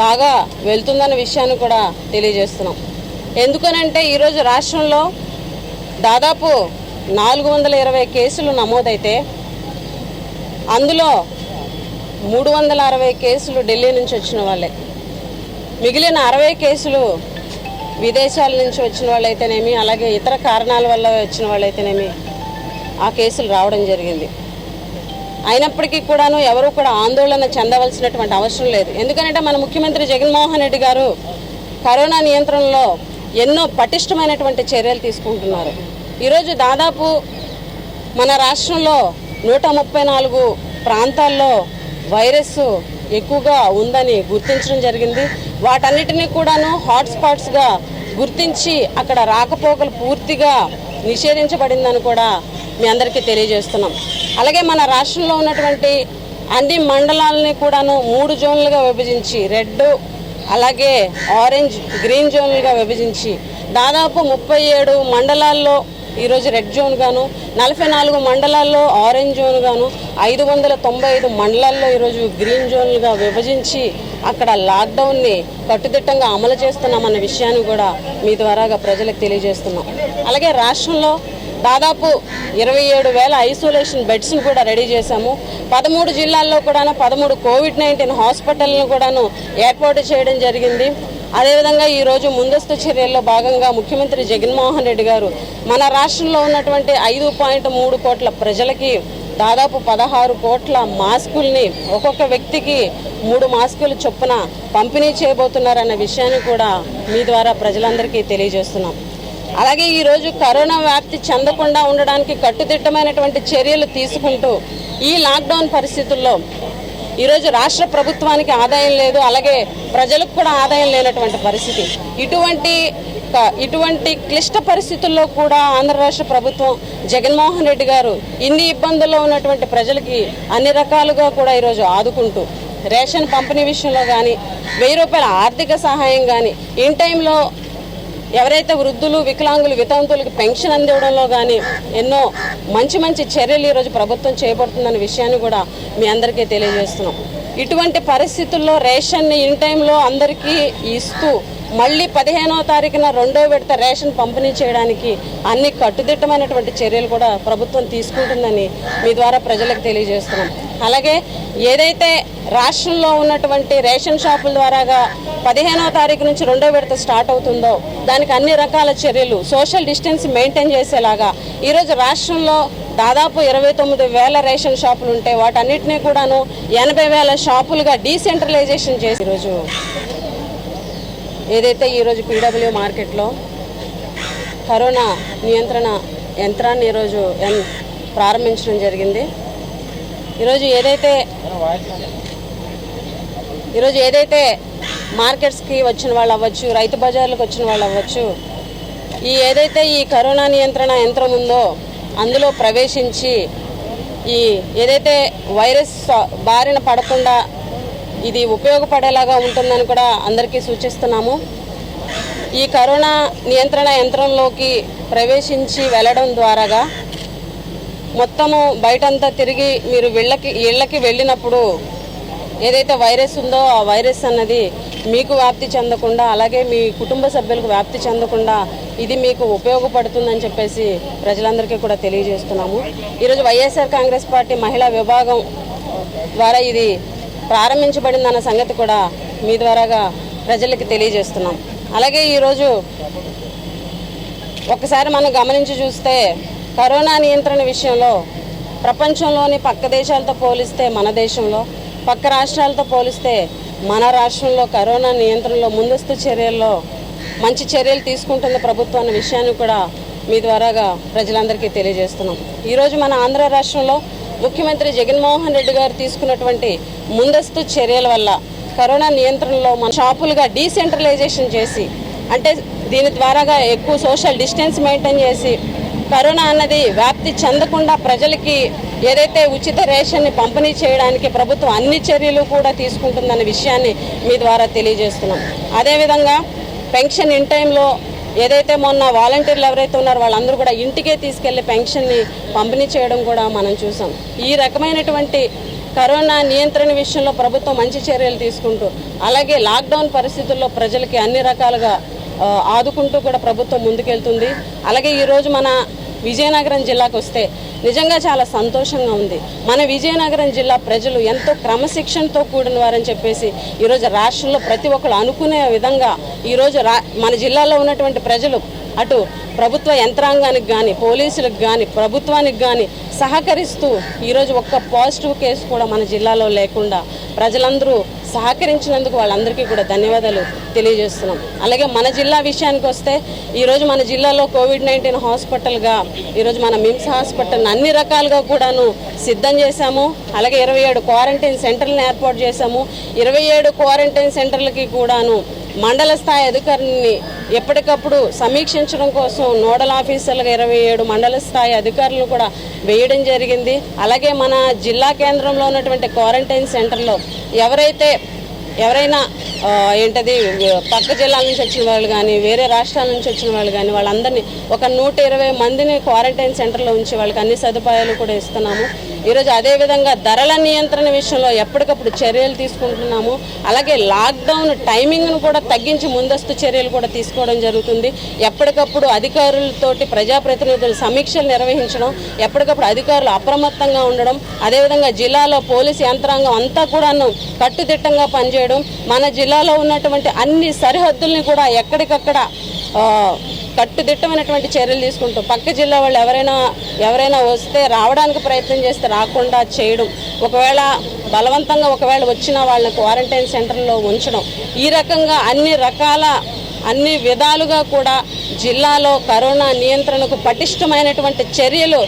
బాగా వెళ్తుందన్న విషయాన్ని కూడా తెలియజేస్తున్నాం. ఎందుకనంటే ఈరోజు రాష్ట్రంలో దాదాపు నాలుగు వందల ఇరవై కేసులు నమోదైతే అందులో మూడు వందల అరవై కేసులు ఢిల్లీ నుంచి వచ్చిన వాళ్ళే. మిగిలిన అరవై కేసులు విదేశాల నుంచి వచ్చిన వాళ్ళైతేనేమి అలాగే ఇతర కారణాల వల్ల వచ్చిన వాళ్ళైతేనేమి ఆ కేసులు రావడం జరిగింది. అయినప్పటికీ కూడాను ఎవరు కూడా ఆందోళన చెందవలసినటువంటి అవసరం లేదు. ఎందుకంటే మన ముఖ్యమంత్రి జగన్మోహన్ రెడ్డి గారు కరోనా నియంత్రణలో ఎన్నో పటిష్టమైనటువంటి చర్యలు తీసుకుంటున్నారు. ఈరోజు దాదాపు మన రాష్ట్రంలో నూట ముప్పై నాలుగు ప్రాంతాల్లో వైరస్ ఎక్కువగా ఉందని గుర్తించడం జరిగింది. వాటన్నిటినీ కూడాను హాట్స్పాట్స్గా గుర్తించి అక్కడ రాకపోకలు పూర్తిగా నిషేధించబడిందని కూడా మీ అందరికీ తెలియజేస్తున్నాం. అలాగే మన రాష్ట్రంలో ఉన్నటువంటి అన్ని మండలాలని కూడాను మూడు జోన్లుగా విభజించి రెడ్ అలాగే ఆరెంజ్ గ్రీన్ జోన్లుగా విభజించి దాదాపు ముప్పై ఏడు మండలాల్లో ఈరోజు రెడ్ జోన్ గాను నలభై నాలుగు మండలాల్లో ఆరెంజ్ జోన్ గాను ఐదు వందల తొంభై ఐదు మండలాల్లో ఈరోజు గ్రీన్ జోన్లుగా విభజించి అక్కడ లాక్డౌన్ని కట్టుదిట్టంగా అమలు చేస్తున్నామన్న విషయాన్ని కూడా మీ ద్వారాగా ప్రజలకు తెలియజేస్తున్నాం. అలాగే రాష్ట్రంలో దాదాపు ఇరవై ఏడు వేల ఐసోలేషన్ బెడ్స్ను కూడా రెడీ చేశాము. పదమూడు జిల్లాల్లో కూడాను పదమూడు కోవిడ్ నైన్టీన్ హాస్పిటల్ను కూడాను ఏర్పాటు చేయడం జరిగింది. అదేవిధంగా ఈరోజు ముందస్తు చర్యల్లో భాగంగా ముఖ్యమంత్రి జగన్మోహన్ రెడ్డి గారు మన రాష్ట్రంలో ఉన్నటువంటి ఐదు పాయింట్ మూడు కోట్ల ప్రజలకి దాదాపు పదహారు కోట్ల మాస్కుల్ని ఒక్కొక్క వ్యక్తికి మూడు మాస్కులు చొప్పున పంపిణీ చేయబోతున్నారన్న విషయాన్ని కూడా మీ ద్వారా ప్రజలందరికీ తెలియజేస్తున్నాం. అలాగే ఈరోజు కరోనా వ్యాప్తి చెందకుండా ఉండడానికి కట్టుదిట్టమైనటువంటి చర్యలు తీసుకుంటూ ఈ లాక్డౌన్ పరిస్థితుల్లో ఈరోజు రాష్ట్ర ప్రభుత్వానికి ఆదాయం లేదు అలాగే ప్రజలకు కూడా ఆదాయం లేనటువంటి పరిస్థితి. ఇటువంటి క- ఇటువంటి క్లిష్ట పరిస్థితుల్లో కూడా ఆంధ్ర రాష్ట్ర ప్రభుత్వం జగన్మోహన్ రెడ్డి గారు ఇన్ని ఇబ్బందుల్లో ఉన్నటువంటి ప్రజలకి అన్ని రకాలుగా కూడా ఈరోజు ఆదుకుంటూ రేషన్ పంపిణీ విషయంలో కానీ వెయ్యి రూపాయల ఆర్థిక సహాయం కానీ ఇన్ టైంలో ఎవరైతే వృద్ధులు వికలాంగులు వితంతులకు పెన్షన్ అందివ్వడంలో కానీ ఎన్నో మంచి మంచి చర్యలు ఈరోజు ప్రభుత్వం చేపడుతుందన్న విషయాన్ని కూడా మీ అందరికీ తెలియజేస్తున్నాం. ఇటువంటి పరిస్థితుల్లో రేషన్ని ఇన్ టైంలో అందరికీ ఇస్తూ మళ్ళీ పదిహేనో తారీఖున రెండో విడత రేషన్ పంపిణీ చేయడానికి అన్ని కట్టుదిట్టమైనటువంటి చర్యలు కూడా ప్రభుత్వం తీసుకుంటుందని మీ ద్వారా ప్రజలకు తెలియజేస్తున్నాం. అలాగే ఏదైతే రాష్ట్రంలో ఉన్నటువంటి రేషన్ షాపుల ద్వారాగా పదిహేనో తారీఖు నుంచి రెండో విడత స్టార్ట్ అవుతుందో దానికి అన్ని రకాల చర్యలు సోషల్ డిస్టెన్స్ మెయింటైన్ చేసేలాగా ఈరోజు రాష్ట్రంలో దాదాపు ఇరవై తొమ్మిది వేల రేషన్ షాపులు ఉంటే వాటన్నిటినీ కూడాను ఎనభై వేల షాపులుగా డీసెంట్రలైజేషన్ చేసి ఈరోజు ఏదైతే ఈరోజు పీడబ్ల్యూ మార్కెట్లో కరోనా నియంత్రణ యంత్రాన్ని ఈరోజు ప్రారంభించడం జరిగింది. ఈరోజు ఏదైతే ఈరోజు ఏదైతే మార్కెట్స్కి వచ్చిన వాళ్ళు అవ్వచ్చు రైతు బజార్లకు వచ్చిన వాళ్ళు అవ్వచ్చు ఈ ఏదైతే ఈ కరోనా నియంత్రణ యంత్రం ఉందో అందులో ప్రవేశించి ఈ ఏదైతే వైరస్ బారిన పడకుండా ఇది ఉపయోగపడేలాగా ఉంటుందని కూడా అందరికీ సూచిస్తున్నాము. ఈ కరోనా నియంత్రణ యంత్రంలోకి ప్రవేశించి వెళ్ళడం ద్వారాగా మొత్తము బయటంతా తిరిగి మీరు వీళ్ళకి ఇళ్ళకి వెళ్ళినప్పుడు ఏదైతే వైరస్ ఉందో ఆ వైరస్ అన్నది మీకు వ్యాప్తి చెందకుండా అలాగే మీ కుటుంబ సభ్యులకు వ్యాప్తి చెందకుండా ఇది మీకు ఉపయోగపడుతుందని చెప్పేసి ప్రజలందరికీ కూడా తెలియజేస్తున్నాము. ఈరోజు వైఎస్ఆర్ కాంగ్రెస్ పార్టీ మహిళా విభాగం ద్వారా ఇది ప్రారంభించబడిందన్న సంగతి కూడా మీ ద్వారాగా ప్రజలకి తెలియజేస్తున్నాం. అలాగే ఈరోజు ఒకసారి మనం గమనించి చూస్తే కరోనా నియంత్రణ విషయంలో ప్రపంచంలోని పక్క దేశాలతో పోలిస్తే మన దేశంలో పక్క రాష్ట్రాలతో పోలిస్తే మన రాష్ట్రంలో కరోనా నియంత్రణలో ముందస్తు చర్యల్లో మంచి చర్యలు తీసుకుంటుంది ప్రభుత్వం అన్న విషయాన్ని కూడా మీ ద్వారాగా ప్రజలందరికీ తెలియజేస్తున్నాం. ఈరోజు మన ఆంధ్ర రాష్ట్రంలో ముఖ్యమంత్రి జగన్మోహన్ రెడ్డి గారు తీసుకున్నటువంటి ముందస్తు చర్యల వల్ల కరోనా నియంత్రణలో మన షాపులుగా డీసెంట్రలైజేషన్ చేసి అంటే దీని ద్వారాగా ఎక్కువ సోషల్ డిస్టెన్స్ మెయింటైన్ చేసి కరోనా అన్నది వ్యాప్తి చెందకుండా ప్రజలకి ఏదైతే ఉచిత రేషన్ని పంపిణీ చేయడానికి ప్రభుత్వం అన్ని చర్యలు కూడా తీసుకుంటుందన్న విషయాన్ని మీ ద్వారా తెలియజేస్తున్నాం. అదేవిధంగా పెన్షన్ ఇన్ టైంలో ఏదైతే మొన్న వాలంటీర్లు ఎవరైతే ఉన్నారో వాళ్ళందరూ కూడా ఇంటికే తీసుకెళ్ళి పెన్షన్ని పంపిణీ చేయడం కూడా మనం చూసాం. ఈ రకమైనటువంటి కరోనా నియంత్రణ విషయంలో ప్రభుత్వం మంచి చర్యలు తీసుకుంటూ అలాగే లాక్డౌన్ పరిస్థితుల్లో ప్రజలకి అన్ని రకాలుగా ఆదుకుంటూ కూడా ప్రభుత్వం ముందుకెళ్తుంది. అలాగే ఈరోజు మన విజయనగరం జిల్లాకు వస్తే నిజంగా చాలా సంతోషంగా ఉంది. మన విజయనగరం జిల్లా ప్రజలు ఎంతో క్రమశిక్షణతో కూడిన వారని చెప్పేసి ఈరోజు రాష్ట్రంలో ప్రతి ఒక్కరు అనుకునే విధంగా ఈరోజు రా మన జిల్లాలో ఉన్నటువంటి ప్రజలు అటు ప్రభుత్వ యంత్రాంగానికి కానీ పోలీసులకు కానీ ప్రభుత్వానికి కానీ సహకరిస్తూ ఈరోజు ఒక్క పాజిటివ్ కేసు కూడా మన జిల్లాలో లేకుండా ప్రజలందరూ సహకరించినందుకు వాళ్ళందరికీ కూడా ధన్యవాదాలు తెలియజేస్తున్నాం. అలాగే మన జిల్లా విషయానికి వస్తే ఈరోజు మన జిల్లాలో కోవిడ్ నైన్టీన్ హాస్పిటల్గా ఈరోజు మన మిమ్స్ హాస్పిటల్ అన్ని రకాలుగా కూడాను సిద్ధం చేశాము. అలాగే ఇరవై ఏడు క్వారంటైన్ సెంటర్లను ఏర్పాటు చేశాము. ఇరవై ఏడు క్వారంటైన్ సెంటర్లకి కూడాను మండల స్థాయి అధికారిని ఎప్పటికప్పుడు సమీక్షించడం కోసం నోడల్ ఆఫీసర్లుగా ఇరవై ఏడు మండల స్థాయి అధికారులను కూడా వేయడం జరిగింది. అలాగే మన జిల్లా కేంద్రంలో ఉన్నటువంటి క్వారంటైన్ సెంటర్లో ఎవరైతే ఎవరైనా ఏంటది పక్క జిల్లాల నుంచి వచ్చిన వాళ్ళు కానీ వేరే రాష్ట్రాల నుంచి వచ్చిన వాళ్ళు కానీ వాళ్ళందరినీ ఒక నూట ఇరవై మందిని క్వారంటైన్ సెంటర్లో ఉంచి వాళ్ళకి అన్ని సదుపాయాలు కూడా ఇస్తున్నాము. ఈరోజు అదేవిధంగా ధరల నియంత్రణ విషయంలో ఎప్పటికప్పుడు చర్యలు తీసుకుంటున్నాము. అలాగే లాక్డౌన్ టైమింగ్ను కూడా తగ్గించి ముందస్తు చర్యలు కూడా తీసుకోవడం జరుగుతుంది. ఎప్పటికప్పుడు అధికారులతోటి ప్రజాప్రతినిధులు సమీక్షలు నిర్వహించడం ఎప్పటికప్పుడు అధికారులు అప్రమత్తంగా ఉండడం అదేవిధంగా జిల్లాలో పోలీసు యంత్రాంగం అంతా కూడాను కట్టుదిట్టంగా పనిచేయడం మన జిల్లాలో ఉన్నటువంటి అన్ని సరిహద్దుల్ని కూడా ఎక్కడికక్కడ కట్టుదిట్టమైనటువంటి చర్యలు తీసుకుంటాం. పక్క జిల్లా వాళ్ళు ఎవరైనా ఎవరైనా వస్తే రావడానికి ప్రయత్నం చేస్తే రాకుండా చేయడం. ఒకవేళ బలవంతంగా ఒకవేళ వచ్చిన వాళ్ళని క్వారంటైన్ సెంటర్లో ఉంచడం. ఈ రకంగా అన్ని రకాల అన్ని విధాలుగా కూడా జిల్లాలో కరోనా నియంత్రణకు పటిష్టమైనటువంటి చర్యలు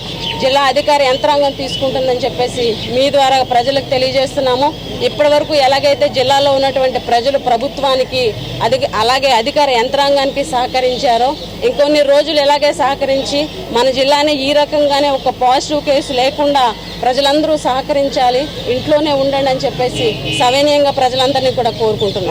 జిల్లా అధికార యంత్రాంగం తీసుకుంటుందని చెప్పేసి మీ ద్వారా ప్రజలకు తెలియజేస్తున్నాము. ఇప్పటి వరకు ఎలాగైతే జిల్లాలో ఉన్నటువంటి ప్రజలు ప్రభుత్వానికి అది అలాగే అధికార యంత్రాంగానికి సహకరించారో ఇంకొన్ని రోజులు ఎలాగే సహకరించి మన జిల్లాని ఈ రకంగానే ఒక పాజిటివ్ కేసు లేకుండా ప్రజలందరూ సహకరించాలి ఇంట్లోనే ఉండండి అని చెప్పేసి సవినీయంగా ప్రజలందరినీ కూడా కోరుకుంటున్నాం.